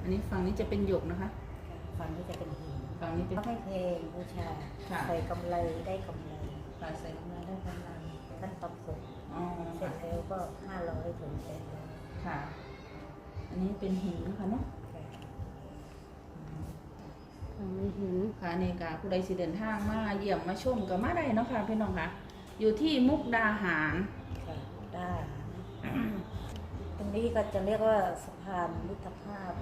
อันนี้ฝั่งนี้จะเป็นหยกนะคะ ฝั่งนี้จะเป็นหินฝั่งนี้เป็น เขาให้เพลงบูชาค่ะ ใส่กำไรได้กำไรปลายใส่กำไรได้กำไรท่านความสุขอ๋อเสร็จแล้วก็ห้าร้อยถึงแสนร้อยค่ะ อันนี้เป็นหินค่ะเนาะค่ะฝั่งนี้หินค่ะนี่กาผู้ใดสิเดินทางมาเยี่ยมมาชมก็มาได้เนาะค่ะพี่น้องค่ะ อยู่ที่มุกดาหาร ค่ะได้ ตรงนี้ก็จะเรียกว่าสะพานมิตรภาพ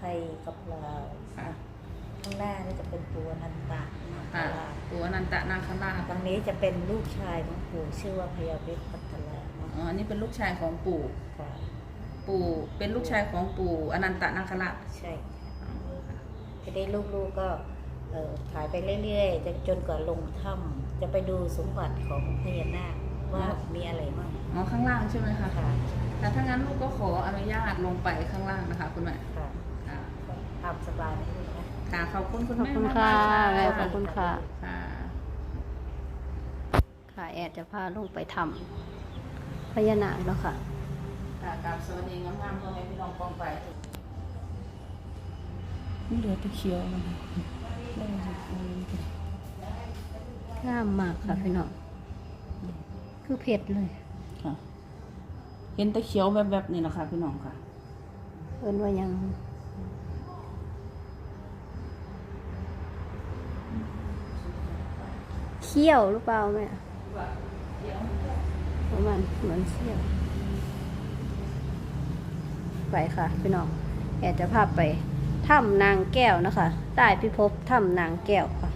ไทยกับลาวค่ะข้างหน้านี่จะเป็นตัวนันตะนาคค่ะราชตัวอนันตนาคราชตรงนี้จะเป็นลูกชายของปู่ชื่อว่าพยาเวทพัทลาอ๋ออันนี้เป็นลูกชายของปู่ ค่ะ ปู่เป็นลูกชายของปู่อนันตนาคราชใช่อ๋อค่ะทีนี้ลูกๆก็เอ่อถ่ายไปเรื่อยๆจนจนกว่าลงถ้ำจะไปดูสมบัติของพญานาคว่ามีอะไรบ้าง อ๋อข้างล่างใช่ไหมคะค่ะ แต่ถ้างั้นลูกก็ขออนุญาตลงไปข้างล่างนะคะ คุณแม่ค่ะค่ะก็ ตามสบายนะลูกนะ ค่ะขอบคุณคุณขอบแม่คุณมากค่ะๆแม่ขอบคุณค่ะ ค่ะค่ะแอดจะพาลงไปทำพญานาคแล้วค่ะ ค่ะกราบสวัสดีงามๆพ่อแม่พี่น้องกองไปนี่เหลือตะเคียวนะคะงามมากค่ะพี่น้อง คือเพชรเลย ค่ะ เห็นตะเคียวแบบๆนี่นะคะพี่น้องค่ะ เอิ้นว่าหยัง เขี้ยวหรือเปล่าแม่ประมาณเหมือนเขี้ยว ไปค่ะพี่น้องแอดจะพาไปถ้ำนางแก้วนะคะใต้พิภพถ้ำนางแก้วค่ะ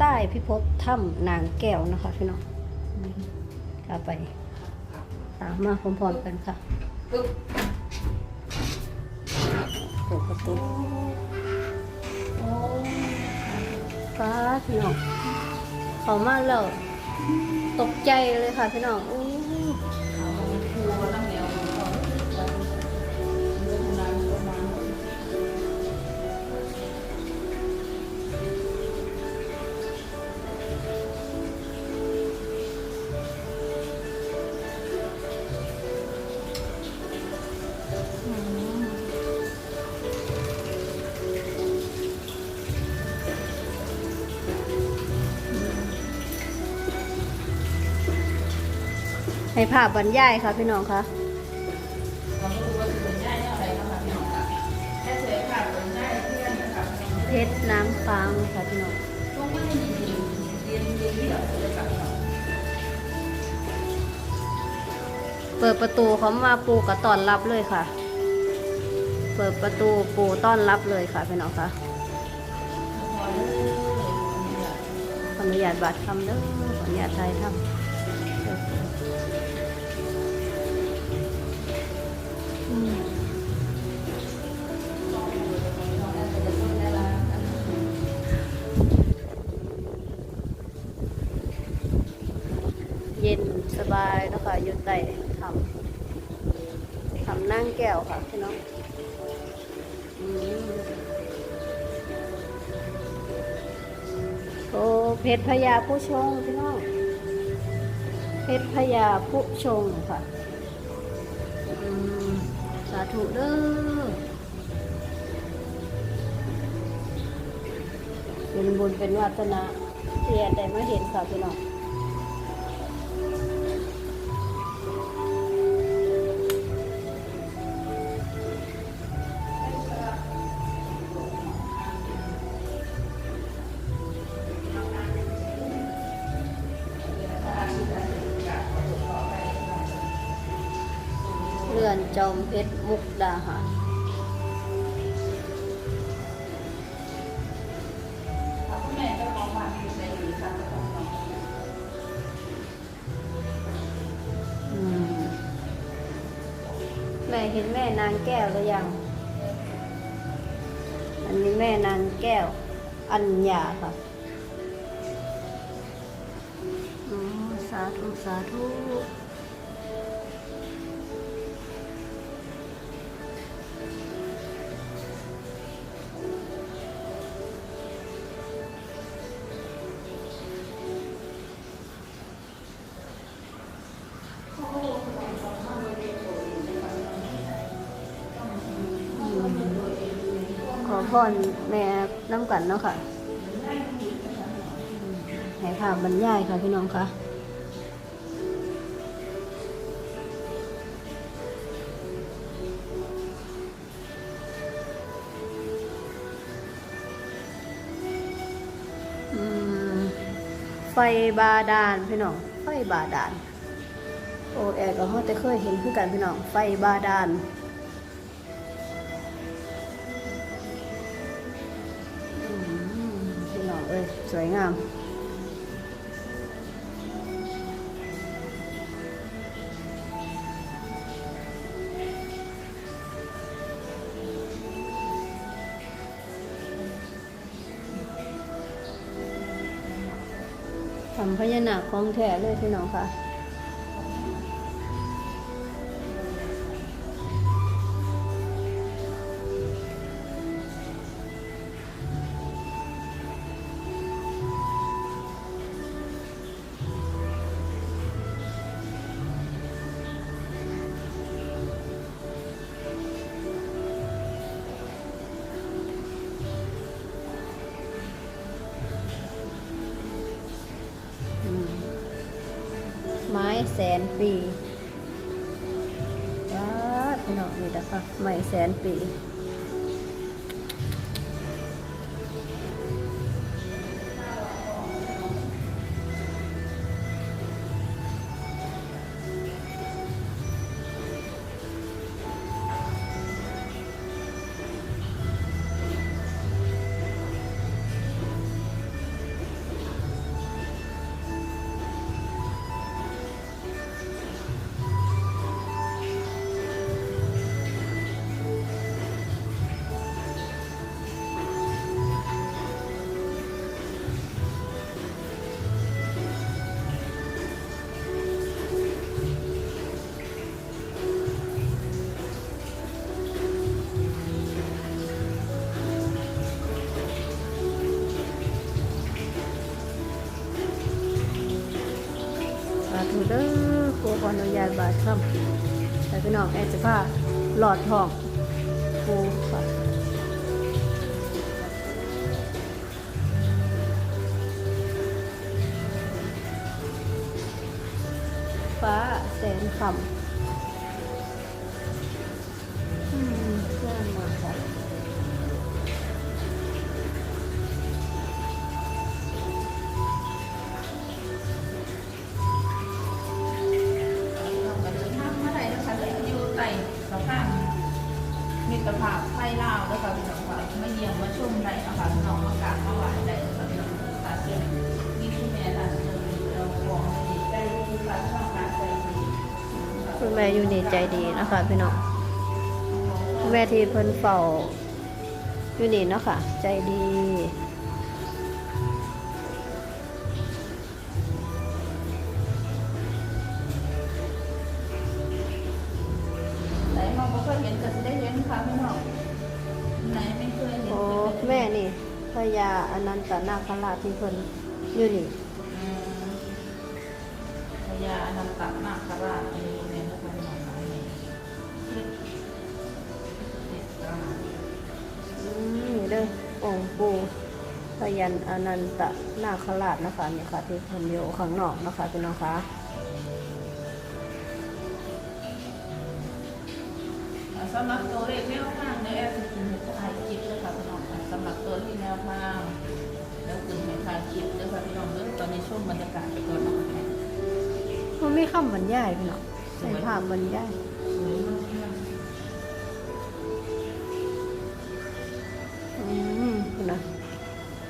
ใต้พิภพถ้ำนางแก้วนะคะพี่น้องกลับไป ตามมาพร้อมๆกันค่ะเปิดประตู ฟ้าพี่น้องเขามาแล้วตกใจเลยค่ะพี่น้องอู้ ให้ภาพบรรยายค่ะพี่น้องค่ะเราไม่รู้ว่าจะเป็นได้อะไรนะคะพี่น้องคะแค่เสียค่ะเป็นได้เพื่อนนะคะพี่น้องเพชรน้ำค้างค่ะพี่น้องเปิดประตูเขามาปูกระต้อนรับเลยค่ะ เปิดประตูปูต้อนรับเลยค่ะพี่น้องค่ะพอเด้อเนี่ยขออนุญาตบัตรคำเด้อขออนุญาตไทยทำ เย็นสบายแล้วค่ะอยู่ใต้ทำทำนั่งแก้วค่ะพี่น้องอืมโอ้เพชรพญาผู้ชงพี่น้อง เพชรพญาผู้ชงค่ะสาธุเด้อเป็นบุญเป็นวาสนาเสียนได้มาเห็นค่ะพี่น้อง จอมเพชรมุกดาหารแม่เห็นแม่นางแก้วหรือยัง อันนี้แม่นางแก้ว อัญญาค่ะอ๋อสาธุสาธุ รแม่น้ำกันเนาะค่ะให้ภาพบรรยายค่ะพี่น้องค่ะไฟบาดาลพี่น้อง ไฟบาดาลโอแอร์ก็เขาแต่เคยเห็นคือกันพี่น้อง ไฟบาดาล สวยงาม ทำพญานาคของแท้เลยพี่น้องค่ะ แสนปีว้าดพี่น้องนี่นะคะไม่แสนปี ยายบาทคำแต่พี่น้องแอจะพาหลอดทองครูค่ะฟ้าแสนคำาพไทยลาวแล้วก็พี่น้องค่ะไมาเยี่ยมมาชมได้นะคะพี่น้องมากราบมาไหว้ได้นะคะพี่น้องค่ะเช่นมีคุณแม่ท่านหนึ่งเราบอกให้ใจดีค่ะช่องการใจดีคุณแม่อยู่นี่ใจดีนะคะพี่น้องแม่ที่เพิ่นเฝ้าอยู่นี่เนาะค่ะ ใจดีไหนมองบ่เคยเห็นก็จะได้เห็นค่ะพี่น้อง ไหนไม่เคยเห็นโอ้ก็จะได้แม่นี่พญาอนันตนาคราชที่เพิ่นอยู่นี่อืมพญาอนันตนาคราชอันนี้แม่นะคะพี่น้องค่ะนี่ติดตามอืมนี่เด้อองค์ปู่พยันอนันตนาคราชนะคะนี่ค่ะที่เพิ่นอยู่ข้างนอกนะคะพี่น้องคะ สำหรับตัวเลขแนวทางในแอปคือถ่ายคลิปเลยค่ะพี่น้องค่ะสำหรับตัวที่แนวทางแล้วคือให้ถ่ายคิด้วยค่ะพี่น้องเด้อตอนนี้ช่วงบรรยากาศไปก่อนนะคะมันไมีคำบรรยายพี่น้องใส่ภาพบรรยายสวยกอืมนะ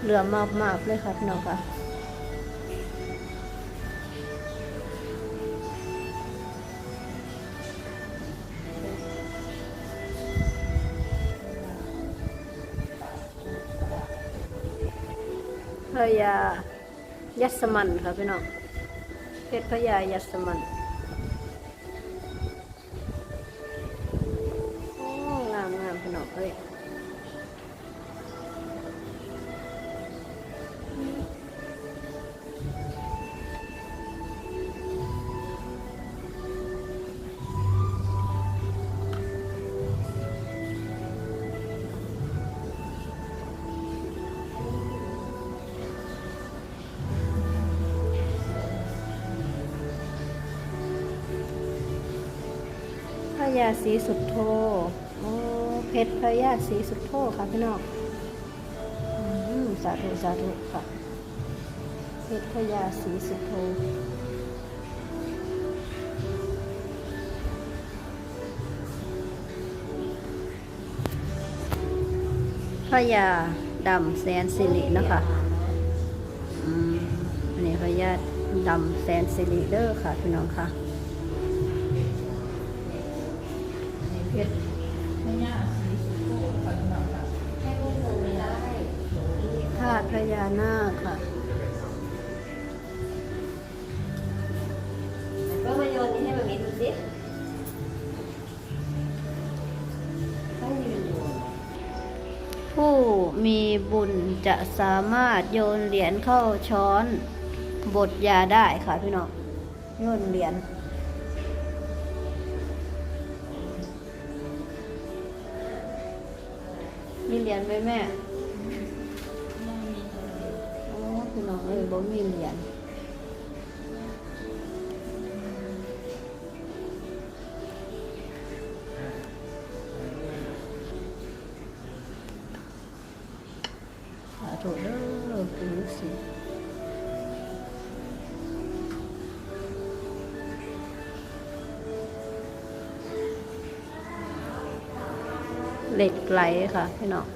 เหลือมากมากๆเลยค่ะพี่น้องค่ะ พญายัสมันค่ะพี่น้องเพชรพญายัสมัน ยาสีสุดโทโอ้เพชรพญาสีสุดโทค่ะพี่น้องอืมสาธุสาธุค่ะเพชรพญาสีสุดโทพญาดำแสนสิรินะคะอืมอันนี้พญาดำแสนสิริเด้อค่ะพี่น้องค่ะ เพชรพญาสีสุโขค่ะพี่น้องค่ะให้ลูกเดินได้ธาตุพญานาคค่ะ ก็มาโยนนี่ให้มันมีดูสิให้มันโยนผู้มีบุญจะสามารถโยนเหรียญเข้าช้อน บทยาได้ค่ะพี่น้องโยนเหรียญ มีเหรียญไหมแม่ยังมีตัวเดียวโอ้พี่น้องเอ้ยบ่มีเหรียญ เหล็กไหลค่ะพี่น้อง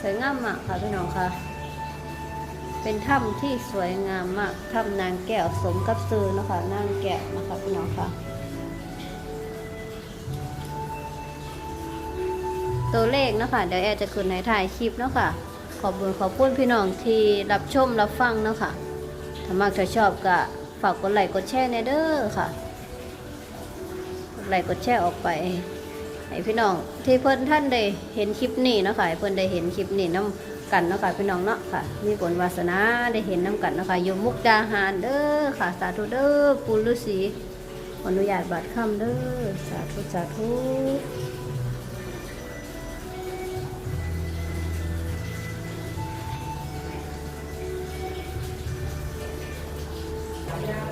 สวยงามมากค่ะพี่น้องค่ะ เป็นถ้ำที่สวยงามมากถ้ำนางแก้วสมกับซื้อนะคะนางแก้วนะคะพี่น้องค่ะ ตัวเลขนะคะเดี๋ยวแอร์จะขึ้นในถ่ายคลิปเนาะค่ะ ขอบคุณขอบคุณพี่น้องที่รับชมรับฟังเนาะค่ะถ้ามากถ้าชอบก็ฝากกดไลค์กดแชร์ในเด้อค่ะกดไลค์กดแชร์ออกไปให้พี่น้องที่เพิ่อนท่านได้เห็นคลิปนี้นะค่ะเพิ่อนได้เห็นคลิปนี้น้ำ กันเนาะค่ะพี่น้องเนาะค่ะ มีผลวาสนาได้เห็นน้ำกันเนาะค่ะอยู่มุกดาหารเด้อค่ะ สาธุเด้อปุรุษีอนุญาตบัตรคำเด้อสาธุสาธุโ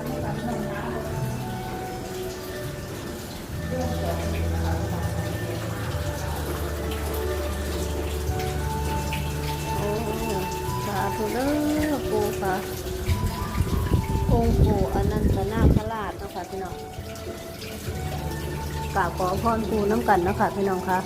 อพรปูน้ำกันนะค่ะพี่น้องคะ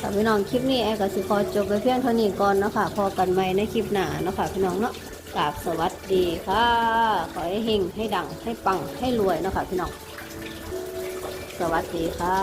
ค่ะพี่น้องคลิปนี้แอร์ก็สิขอจบไปเพียงเท่านี้ก่อนเนาะค่ะพอกันใหม่ในคลิปหน้าเนาะค่ะพี่น้องเนาะ ราบสวัสดีค่ะ ขอให้เฮงให้ดังให้ปังให้รวยนะคะพี่น้อง สวัสดีค่ะ